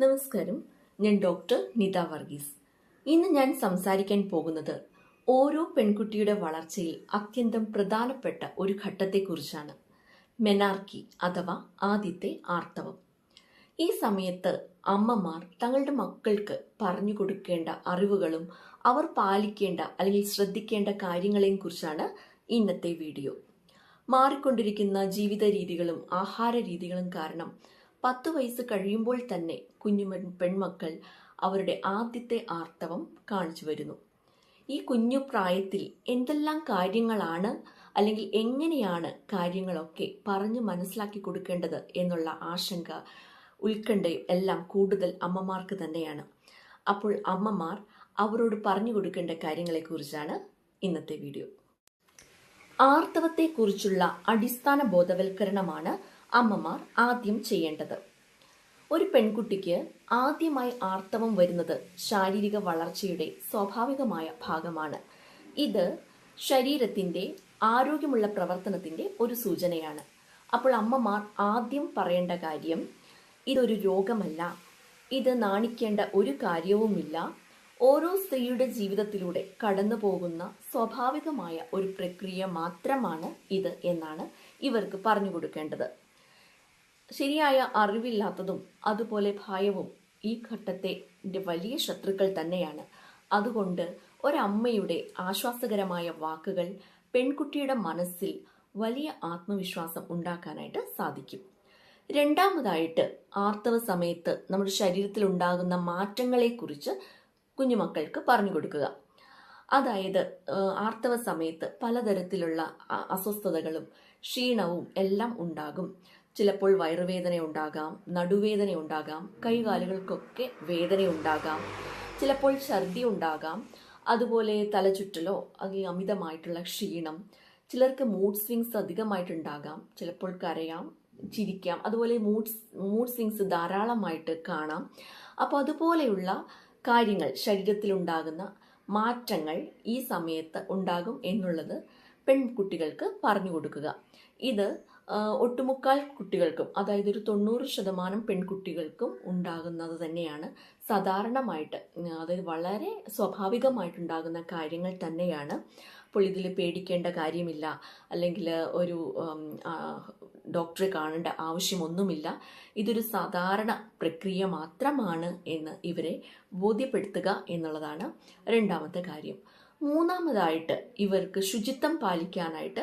നമസ്കാരം. ഞാൻ ഡോക്ടർ നിത വർഗീസ്. ഇന്ന് ഞാൻ സംസാരിക്കാൻ പോകുന്നത് ഓരോ പെൺകുട്ടിയുടെ വളർച്ചയിൽ അത്യന്തം പ്രധാനപ്പെട്ട ഒരു ഘട്ടത്തെക്കുറിച്ചാണ്. മെനാർക്കി അഥവാ ആദ്യത്തെ ആർത്തവം. ഈ സമയത്ത് അമ്മമാർ തങ്ങളുടെ മക്കൾക്ക് പറഞ്ഞു കൊടുക്കേണ്ട അറിവുകളും അവർ പാലിക്കേണ്ട അല്ലെങ്കിൽ ശ്രദ്ധിക്കേണ്ട കാര്യങ്ങളെയും കുറിച്ചാണ് ഇന്നത്തെ വീഡിയോ. മാറിക്കൊണ്ടിരിക്കുന്ന ജീവിത രീതികളും ആഹാര രീതികളും കാരണം പത്ത് വയസ്സ് കഴിയുമ്പോൾ തന്നെ കുഞ്ഞു പെൺ- പെൺമക്കൾ അവരുടെ ആദ്യത്തെ ആർത്തവം കാണിച്ചു വരുന്നു. ഈ കുഞ്ഞു പ്രായത്തിൽ എന്തെല്ലാം കാര്യങ്ങളാണ് അല്ലെങ്കിൽ എങ്ങനെയാണ് കാര്യങ്ങളൊക്കെ പറഞ്ഞ് മനസ്സിലാക്കി കൊടുക്കേണ്ടത് എന്നുള്ള ആശങ്ക ഉത്കണ്ഠയും എല്ലാം കൂടുതൽ അമ്മമാർക്ക് തന്നെയാണ്. അപ്പോൾ അമ്മമാർ അവരോട് പറഞ്ഞു കൊടുക്കേണ്ട കാര്യങ്ങളെക്കുറിച്ചാണ് ഇന്നത്തെ വീഡിയോ. ആർത്തവത്തെക്കുറിച്ചുള്ള അടിസ്ഥാന ബോധവൽക്കരണമാണ് അമ്മമാർ ആദ്യം ചെയ്യേണ്ടത്. ഒരു പെൺകുട്ടിക്ക് ആദ്യമായി ആർത്തവം വരുന്നത് ശാരീരിക വളർച്ചയുടെ സ്വാഭാവികമായ ഭാഗമാണ്. ഇത് ശരീരത്തിന്റെ ആരോഗ്യമുള്ള പ്രവർത്തനത്തിന്റെ ഒരു സൂചനയാണ്. അപ്പോൾ അമ്മമാർ ആദ്യം പറയേണ്ട കാര്യം ഇതൊരു രോഗമല്ല. ഇത് നാണിക്കേണ്ട ഒരു കാര്യവുമില്ല. ഓരോ സ്ത്രീയുടെ ജീവിതത്തിലൂടെ കടന്നു പോകുന്ന സ്വാഭാവികമായ ഒരു പ്രക്രിയ മാത്രമാണ് ഇത് എന്നാണ് ഇവർക്ക് പറഞ്ഞു കൊടുക്കേണ്ടത്. ശരിയായ അറിവില്ലാത്തതും അതുപോലെ ഭയവും ഈ ഘട്ടത്തെ വലിയ ശത്രുക്കൾ തന്നെയാണ്. അതുകൊണ്ട് ഒരമ്മയുടെ ആശ്വാസകരമായ വാക്കുകൾ പെൺകുട്ടിയുടെ മനസ്സിൽ വലിയ ആത്മവിശ്വാസം ഉണ്ടാക്കാനായിട്ട് സാധിക്കും. രണ്ടാമതായിട്ട് ആർത്തവ സമയത്ത് നമ്മുടെ ശരീരത്തിൽ ഉണ്ടാകുന്ന മാറ്റങ്ങളെക്കുറിച്ച് കുഞ്ഞുമക്കൾക്ക് പറഞ്ഞു കൊടുക്കുക. അതായത് ആർത്തവ സമയത്ത് പലതരത്തിലുള്ള അസ്വസ്ഥതകളും ക്ഷീണവും എല്ലാം ഉണ്ടാകും. ചിലപ്പോൾ വയറുവേദന ഉണ്ടാകാം നടുവേദന ഉണ്ടാകാം കൈകാലുകൾക്കൊക്കെ വേദന ഉണ്ടാകാം ചിലപ്പോൾ ഛർദി ഉണ്ടാകാം അതുപോലെ തലചുറ്റലോ അല്ലെങ്കിൽ അമിതമായിട്ടുള്ള ക്ഷീണം ചിലർക്ക് മൂഡ് സ്വിങ്സ് അധികമായിട്ടുണ്ടാകാം ചിലപ്പോൾ കരയാം ചിരിക്കാം അതുപോലെ മൂഡ് മൂഡ് സ്വിങ്സ് ധാരാളമായിട്ട് കാണാം. അപ്പോൾ അതുപോലെയുള്ള കാര്യങ്ങൾ ശരീരത്തിലുണ്ടാകുന്ന മാറ്റങ്ങൾ ഈ സമയത്ത് ഉണ്ടാകും എന്നുള്ളത് പെൺകുട്ടികൾക്ക് പറഞ്ഞു കൊടുക്കുക. ഇത് ഒട്ടുമുക്കാൽ കുട്ടികൾക്കും അതായത് ഒരു തൊണ്ണൂറ് ശതമാനം പെൺകുട്ടികൾക്കും ഉണ്ടാകുന്നത് തന്നെയാണ് സാധാരണമായിട്ട് അതായത് വളരെ സ്വാഭാവികമായിട്ടുണ്ടാകുന്ന കാര്യങ്ങൾ തന്നെയാണ്. അപ്പോൾ ഇതിൽ പേടിക്കേണ്ട കാര്യമില്ല. അല്ലെങ്കിൽ ഒരു ഡോക്ടറെ കാണേണ്ട ആവശ്യമൊന്നുമില്ല. ഇതൊരു സാധാരണ പ്രക്രിയ മാത്രമാണ് എന്ന് ഇവരെ ബോധ്യപ്പെടുത്തുക എന്നുള്ളതാണ് രണ്ടാമത്തെ കാര്യം. മൂന്നാമതായിട്ട് ഇവർക്ക് ശുചിത്വം പാലിക്കാനായിട്ട്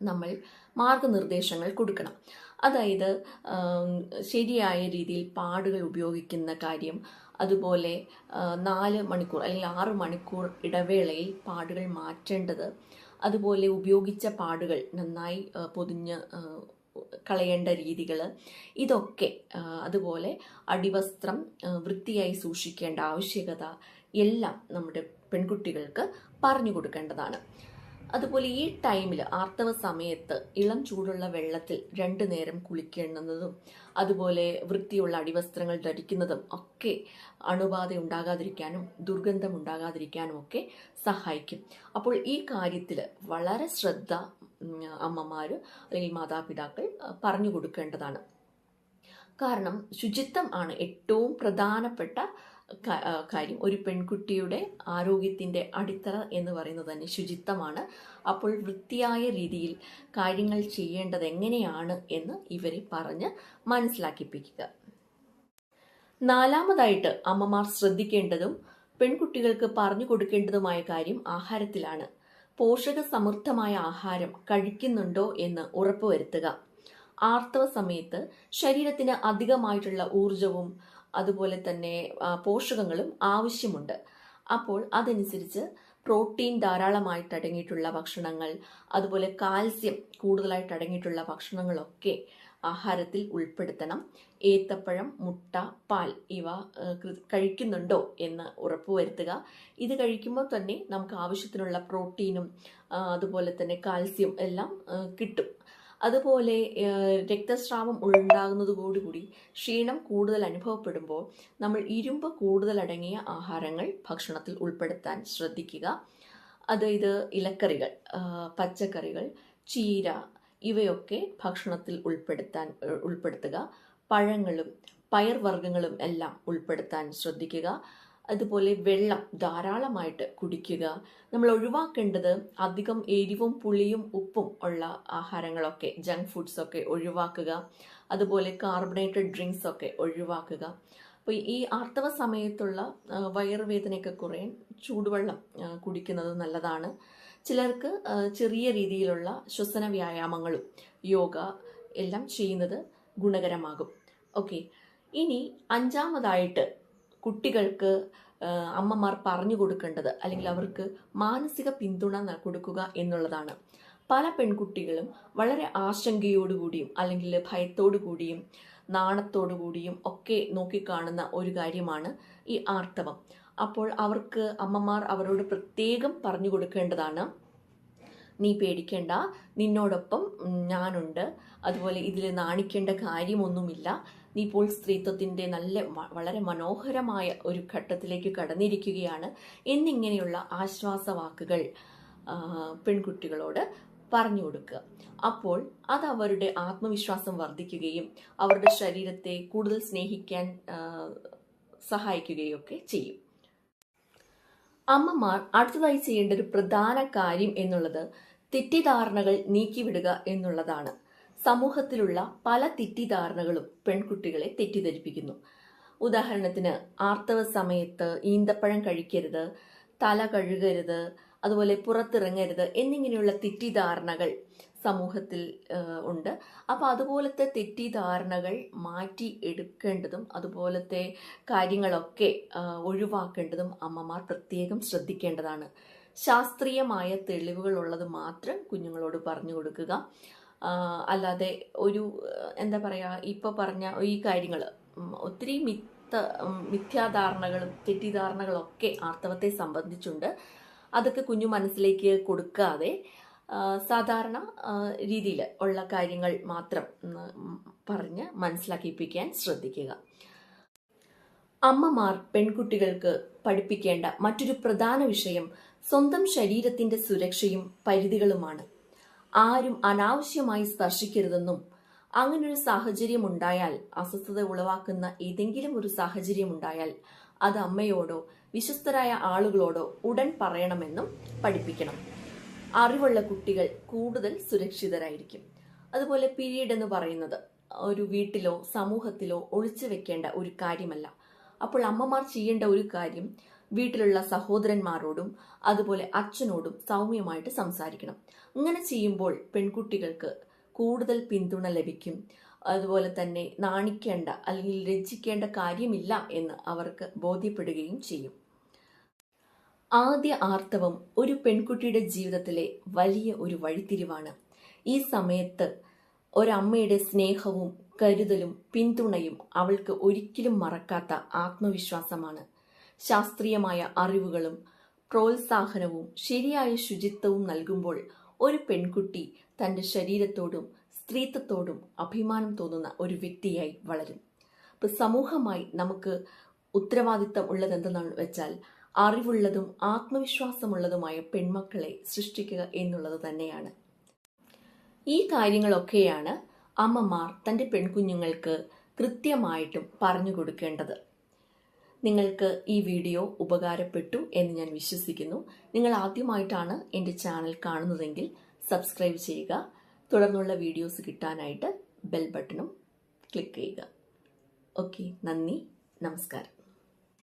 നമ്മൾ മാർഗനിർദ്ദേശങ്ങൾ കൊടുക്കണം. അതായത് ശരിയായ രീതിയിൽ പാടുകൾ ഉപയോഗിക്കുന്ന കാര്യം അതുപോലെ നാല് മണിക്കൂർ അല്ലെങ്കിൽ ആറ് മണിക്കൂർ ഇടവേളയിൽ പാടുകൾ മാറ്റേണ്ടത് അതുപോലെ ഉപയോഗിച്ച പാടുകൾ നന്നായി പൊതിഞ്ഞ് കളയേണ്ട രീതികൾ ഇതൊക്കെ അതുപോലെ അടിവസ്ത്രം വൃത്തിയായി സൂക്ഷിക്കേണ്ട ആവശ്യകത എല്ലാം നമ്മുടെ പെൺകുട്ടികൾക്ക് പറഞ്ഞു കൊടുക്കേണ്ടതാണ്. അതുപോലെ ഈ ടൈമിൽ ആർത്തവ സമയത്ത് ഇളം ചൂടുള്ള വെള്ളത്തിൽ രണ്ടു നേരം കുളിക്കേണ്ടുന്നതും അതുപോലെ വൃത്തിയുള്ള അടിവസ്ത്രങ്ങൾ ധരിക്കുന്നതും ഒക്കെ അണുബാധ ഉണ്ടാകാതിരിക്കാനും ദുർഗന്ധം ഉണ്ടാകാതിരിക്കാനും ഒക്കെ സഹായിക്കും. അപ്പോൾ ഈ കാര്യത്തിൽ വളരെ ശ്രദ്ധ അമ്മമാർ അല്ലെങ്കിൽ മാതാപിതാക്കൾ പറഞ്ഞു കൊടുക്കേണ്ടതാണ് കാരണം ശുചിത്വം ആണ് ഏറ്റവും പ്രധാനപ്പെട്ട കാര്യം. ഒരു പെൺകുട്ടിയുടെ ആരോഗ്യത്തിന്റെ അടിത്തറ എന്ന് പറയുന്നത് തന്നെ ശുചിത്വമാണ്. അപ്പോൾ വൃത്തിയായ രീതിയിൽ കാര്യങ്ങൾ ചെയ്യേണ്ടത് എങ്ങനെയാണ് എന്ന് ഇവരെ പറഞ്ഞ് മനസ്സിലാക്കിപ്പിക്കുക. നാലാമതായിട്ട് അമ്മമാർ ശ്രദ്ധിക്കേണ്ടതും പെൺകുട്ടികൾക്ക് പറഞ്ഞു കൊടുക്കേണ്ടതുമായ കാര്യം ആഹാരത്തിലാണ്. പോഷക സമൃദ്ധമായ ആഹാരം കഴിക്കുന്നുണ്ടോ എന്ന് ഉറപ്പുവരുത്തുക. ആർത്തവ സമയത്ത് ശരീരത്തിന് അധികമായിട്ടുള്ള ഊർജവും അതുപോലെ തന്നെ പോഷകങ്ങളും ആവശ്യമുണ്ട്. അപ്പോൾ അതനുസരിച്ച് പ്രോട്ടീൻ ധാരാളമായിട്ട് അടങ്ങിയിട്ടുള്ള ഭക്ഷണങ്ങൾ അതുപോലെ കാൽസ്യം കൂടുതലായിട്ട് അടങ്ങിയിട്ടുള്ള ഭക്ഷണങ്ങളൊക്കെ ആഹാരത്തിൽ ഉൾപ്പെടുത്തണം. ഏത്തപ്പഴം മുട്ട പാൽ ഇവ കഴിക്കുന്നുണ്ടോ എന്ന് ഉറപ്പുവരുത്തുക ഇത് കഴിക്കുമ്പോൾ തന്നെ നമുക്ക് ആവശ്യത്തിനുള്ള പ്രോട്ടീനും അതുപോലെ തന്നെ കാൽസ്യം എല്ലാം കിട്ടും. അതുപോലെ രക്തസ്രാവം ഉണ്ടാകുന്നതോടുകൂടി ക്ഷീണം കൂടുതൽ അനുഭവപ്പെടുമ്പോൾ നമ്മൾ ഇരുമ്പ് കൂടുതൽ അടങ്ങിയ ആഹാരങ്ങൾ ഭക്ഷണത്തിൽ ഉൾപ്പെടുത്താൻ ശ്രദ്ധിക്കുക. അതായത് ഇലക്കറികൾ പച്ചക്കറികൾ ചീര ഇവയൊക്കെ ഭക്ഷണത്തിൽ ഉൾപ്പെടുത്താൻ ഉൾപ്പെടുത്തുക. പഴങ്ങളും പയർവർഗങ്ങളും എല്ലാം ഉൾപ്പെടുത്താൻ ശ്രദ്ധിക്കുക. അതുപോലെ വെള്ളം ധാരാളമായിട്ട് കുടിക്കുക. നമ്മൾ ഒഴിവാക്കേണ്ടത് അധികം എരിവും പുളിയും ഉപ്പും ഉള്ള ആഹാരങ്ങളൊക്കെ ജങ്ക് ഫുഡ്സൊക്കെ ഒഴിവാക്കുക. അതുപോലെ കാർബണേറ്റഡ് ഡ്രിങ്ക്സ് ഒക്കെ ഒഴിവാക്കുക. അപ്പോൾ ഈ ആർത്തവ സമയത്തുള്ള വയറുവേദനയൊക്കെ കുറയാൻ ചൂടുവെള്ളം കുടിക്കുന്നത് നല്ലതാണ്. ചിലർക്ക് ചെറിയ രീതിയിലുള്ള ശ്വസന വ്യായാമങ്ങളും യോഗ എല്ലാം ചെയ്യുന്നത് ഗുണകരമാകും. ഓക്കെ. ഇനി അഞ്ചാമതായിട്ട് കുട്ടികൾക്ക് അമ്മമാർ പറഞ്ഞു കൊടുക്കേണ്ടത് അല്ലെങ്കിൽ അവർക്ക് മാനസിക പിന്തുണ കൊടുക്കുക എന്നുള്ളതാണ്. പല പെൺകുട്ടികളും വളരെ ആശങ്കയോടുകൂടിയും അല്ലെങ്കിൽ ഭയത്തോടു കൂടിയും നാണത്തോടു കൂടിയും ഒക്കെ നോക്കിക്കാണുന്ന ഒരു കാര്യമാണ് ഈ ആർത്തവം. അപ്പോൾ അവർക്ക് അമ്മമാർ അവരോട് പ്രത്യേകം പറഞ്ഞു കൊടുക്കേണ്ടതാണ്. നീ പേടിക്കേണ്ട. നിന്നോടൊപ്പം ഞാനുണ്ട്. അതുപോലെ ഇതിൽ നാണിക്കേണ്ട കാര്യമൊന്നുമില്ല. നീ ഇപ്പോൾ സ്ത്രീത്വത്തിന്റെ നല്ല വളരെ മനോഹരമായ ഒരു ഘട്ടത്തിലേക്ക് കടന്നിരിക്കുകയാണ്. എന്നിങ്ങനെയുള്ള ആശ്വാസവാക്കുകൾ വാക്കുകൾ പെൺകുട്ടികളോട് പറഞ്ഞു കൊടുക്കുക. അപ്പോൾ അത് അവരുടെ ആത്മവിശ്വാസം വർദ്ധിക്കുകയും അവരുടെ ശരീരത്തെ കൂടുതൽ സ്നേഹിക്കാൻ സഹായിക്കുകയും സഹായിക്കുകയൊക്കെ ചെയ്യും. അമ്മമാർ അടുത്തതായി ചെയ്യേണ്ട ഒരു പ്രധാന കാര്യം എന്നുള്ളത് തെറ്റിദ്ധാരണകൾ നീക്കിവിടുക എന്നുള്ളതാണ്. സമൂഹത്തിലുള്ള പല തെറ്റിദ്ധാരണകളും പെൺകുട്ടികളെ തെറ്റിദ്ധരിപ്പിക്കുന്നു. ഉദാഹരണത്തിന് ആർത്തവ സമയത്ത് ഈന്തപ്പഴം കഴിക്കരുത് തല കഴുകരുത് അതുപോലെ പുറത്തിറങ്ങരുത് എന്നിങ്ങനെയുള്ള തെറ്റിദ്ധാരണകൾ സമൂഹത്തിൽ ഉണ്ട്. അപ്പോൾ അതുപോലത്തെ തെറ്റിദ്ധാരണകൾ മാറ്റി എടുക്കേണ്ടതും അതുപോലത്തെ കാര്യങ്ങളൊക്കെ ഒഴിവാക്കേണ്ടതും അമ്മമാർ പ്രത്യേകം ശ്രദ്ധിക്കേണ്ടതാണ്. ശാസ്ത്രീയമായ തെളിവുകൾ ഉള്ളത് മാത്രം കുഞ്ഞുങ്ങളോട് പറഞ്ഞു കൊടുക്കുക. അല്ലാതെ ഒരു എന്താ പറയുക ഇപ്പോൾ പറഞ്ഞ ഈ കാര്യങ്ങൾ ഒത്തിരി മിത്ത മിഥ്യാധാരണകളും തെറ്റിദ്ധാരണകളൊക്കെ ആർത്തവത്തെ സംബന്ധിച്ചുണ്ട്. അതൊക്കെ കുഞ്ഞു മനസ്സിലേക്ക് കൊടുക്കാതെ സാധാരണ രീതിയിൽ ഉള്ള കാര്യങ്ങൾ മാത്രം പറഞ്ഞ് മനസ്സിലാക്കിപ്പിക്കാൻ ശ്രദ്ധിക്കുക. അമ്മമാർ പെൺകുട്ടികൾക്ക് പഠിപ്പിക്കേണ്ട മറ്റൊരു പ്രധാന വിഷയം സ്വന്തം ശരീരത്തിന്റെ സുരക്ഷയും പരിധികളുമാണ്. ആരും അനാവശ്യമായി സ്പർശിക്കരുതെന്നും അങ്ങനൊരു സാഹചര്യം ഉണ്ടായാൽ അസ്വസ്ഥത ഉളവാക്കുന്ന ഏതെങ്കിലും ഒരു സാഹചര്യം ഉണ്ടായാൽ അത് അമ്മയോടോ വിശ്വസ്തരായ ആളുകളോടോ ഉടൻ പറയണമെന്നും പഠിപ്പിക്കണം. അറിവുള്ള കുട്ടികൾ കൂടുതൽ സുരക്ഷിതരായിരിക്കും. അതുപോലെ പീരീഡ് എന്ന് പറയുന്നത് ഒരു വീട്ടിലോ സമൂഹത്തിലോ ഒളിച്ചു വെക്കേണ്ട ഒരു കാര്യമല്ല. അപ്പോൾ അമ്മമാർ ചെയ്യേണ്ട ഒരു കാര്യം വീട്ടിലുള്ള സഹോദരന്മാരോടും അതുപോലെ അച്ഛനോടും സൗമ്യമായിട്ട് സംസാരിക്കണം. അങ്ങനെ ചെയ്യുമ്പോൾ പെൺകുട്ടികൾക്ക് കൂടുതൽ പിന്തുണ ലഭിക്കും. അതുപോലെ തന്നെ നാണിക്കേണ്ട അല്ലെങ്കിൽ രചിക്കേണ്ട കാര്യമില്ല എന്ന് അവർക്ക് ബോധ്യപ്പെടുകയും ചെയ്യും. ആദ്യ ആർത്തവം ഒരു പെൺകുട്ടിയുടെ ജീവിതത്തിലെ വലിയ ഒരു വഴിത്തിരിവാണ്. ഈ സമയത്ത് ഒരമ്മയുടെ സ്നേഹവും കരുതലും പിന്തുണയും അവൾക്ക് ഒരിക്കലും മറക്കാത്ത ആത്മവിശ്വാസമാണ്. ശാസ്ത്രീയമായ അറിവുകളും പ്രോത്സാഹനവും ശരിയായ ശുചിത്വവും നൽകുമ്പോൾ ഒരു പെൺകുട്ടി തന്റെ ശരീരത്തോടും സ്ത്രീത്വത്തോടും അഭിമാനം തോന്നുന്ന ഒരു വ്യക്തിയായി വളരും. ഇപ്പം സമൂഹമായി നമുക്ക് ഉത്തരവാദിത്തം ഉള്ളതെന്തെന്ന് വെച്ചാൽ അറിവുള്ളതും ആത്മവിശ്വാസമുള്ളതുമായ പെൺമക്കളെ സൃഷ്ടിക്കുക എന്നുള്ളത് തന്നെയാണ്. ഈ കാര്യങ്ങളൊക്കെയാണ് അമ്മമാർ തന്റെ പെൺകുഞ്ഞുങ്ങൾക്ക് കൃത്യമായിട്ടും പറഞ്ഞു കൊടുക്കേണ്ടത്. നിങ്ങൾക്ക് ഈ വീഡിയോ ഉപകാരപ്പെട്ടു എന്ന് ഞാൻ വിശ്വസിക്കുന്നു. നിങ്ങൾ ആദ്യമായിട്ടാണ് എന്റെ ചാനൽ കാണുന്നതെങ്കിൽ സബ്സ്ക്രൈബ് ചെയ്യുക. തുടർന്നുള്ള വീഡിയോസ് കിട്ടാനായിട്ട് ബെൽ ബട്ടണും ക്ലിക്ക് ചെയ്യുക. ഓക്കെ നന്ദി നമസ്കാരം.